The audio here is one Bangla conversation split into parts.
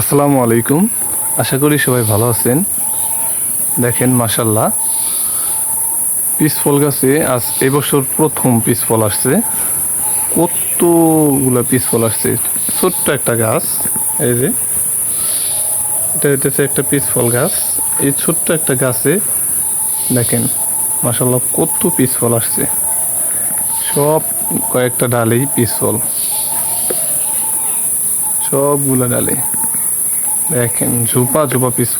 আসসালামু আলাইকুম। আশা করি সবাই ভালো আছেন। দেখেন মাসাল্লাহ পিস ফল গাছে আজ এবছর প্রথম পিস ফল আসছে। কতগুলো পিস ফল আসছে। ছোট্ট একটা গাছ। এই যে, এটা হইতেছে একটা পিস ফল গাছ। এই ছোট্ট একটা গাছে দেখেন মাসাল্লাহ কত পিস ফল আসছে। সব কয়েকটা ডালেই পিস ফল সবগুলো ডালে। দেখেন, ঝোপা ঝোপা পিস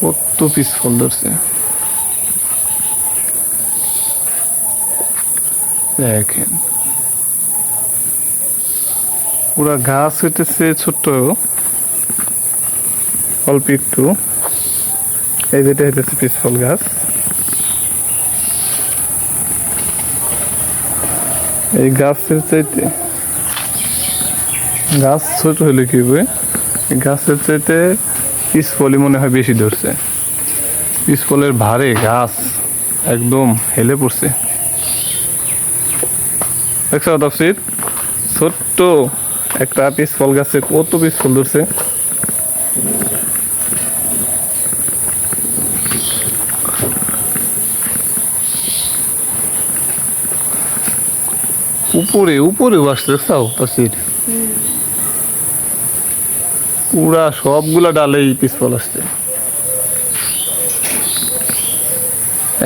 কত পিস ফল ধরছে। দেখেন। পুরা গাছ হইতেছে ছোট্ট। অল্প একটু। এই যেটা হইতেছে পিস ফল গাছ। এই গাছের চাইতে, গাছ ছোট হলে কি হবে? গাছের চাইতে পিস ফলই মনে হয় বেশি ধরছে। পিস ফলের ভারে গাছ একদম হেলে পড়ছে। ছোট্ট একটা পিস ফল গাছে কত পিস ফল ধরছে। উপরে উপরে আসছে দেখছাও তফসির পুরা সবগুলা ডালেই পিস ফল আসছে।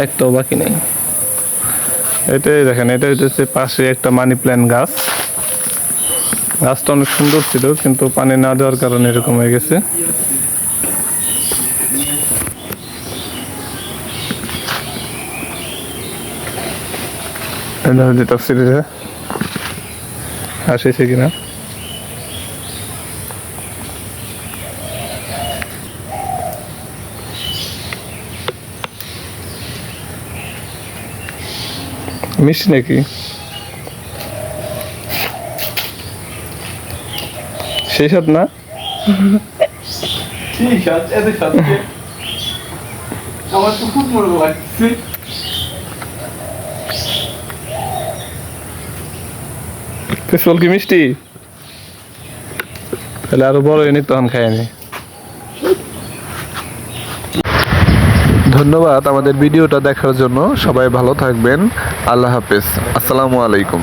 একটাও বাকি নেই। এটাই দেখেন, এটা হচ্ছে পাশে একটা মানি প্ল্যান্ট গাছ। গাছটা অনেক সুন্দর ছিল, কিন্তু পানি না দেওয়ার কারণে এরকম হয়ে গেছে। এটা হচ্ছে তফসিলে আসেছে কিনা? মিষ্টি নাকি? সেই সাথ না? আমার তো খুব মনে লাগছে পেছল কি মিষ্টি? তাহলে আরও বড় এনে তখন খাইনি ধন্যবাদ আমাদের ভিডিওটা দেখার জন্য। সবাই ভালো থাকবেন। আল্লাহ হাফেজ। আসসালামু আলাইকুম।